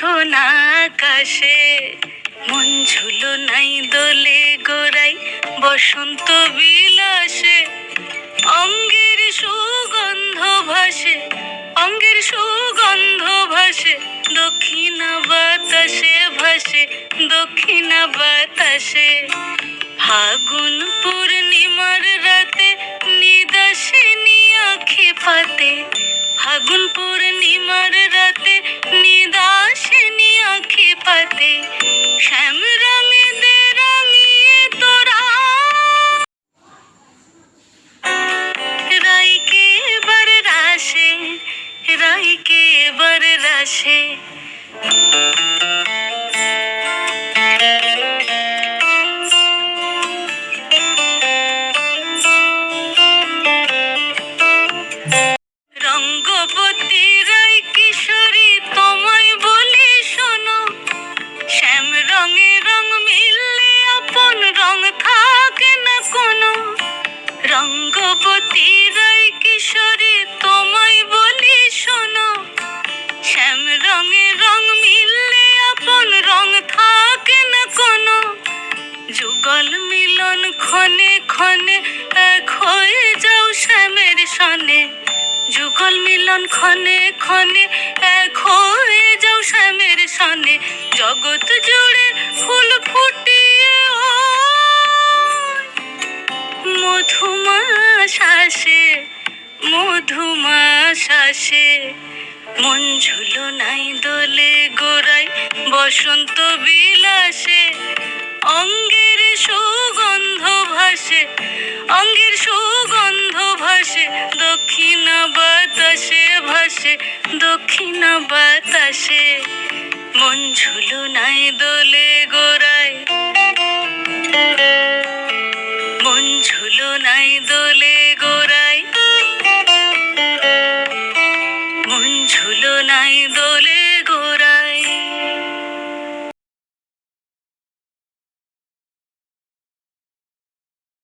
জোছনা আকাশে। মন ঝুলো নাই দোলে গোড়াই বসন্ত বিলাসে। অঙ্গের সুগন্ধ ভাসে, অঙ্গের সুগন্ধ ভাসে। দক্ষিণা বাতাসে ভাসে, দক্ষিণা বাতাসে। ফাগুন পূর্ণিমার রাতে নিদাসিনী আখি পাতে ফাগুন পূর্ণিমার রাতে নিদাসিনী আখি পাতে। রাইকে এবার রাশে রাইকে এবার ক্ষণে, এক হয়ে যাও শ্যামের সনে। যুগল মিলন ক্ষণে ক্ষণে, এক হয়ে যাও শ্যামের সনে। জগৎ জুড়ে ফুল ফুটিয়ে ওই। মধুমাশাসে মধুমাশাসে মন ঝুলো নাই দোলে গোড়াই বসন্ত বিলাসে। অঙ্গের সুগন্ধ ভাসে অঙ্গের সুগন্ধ ভাসে দক্ষিণা বাতাসে ভাসে দক্ষিণা বাতাসে। মন ঝুলো নাই দোলে গোড়ায়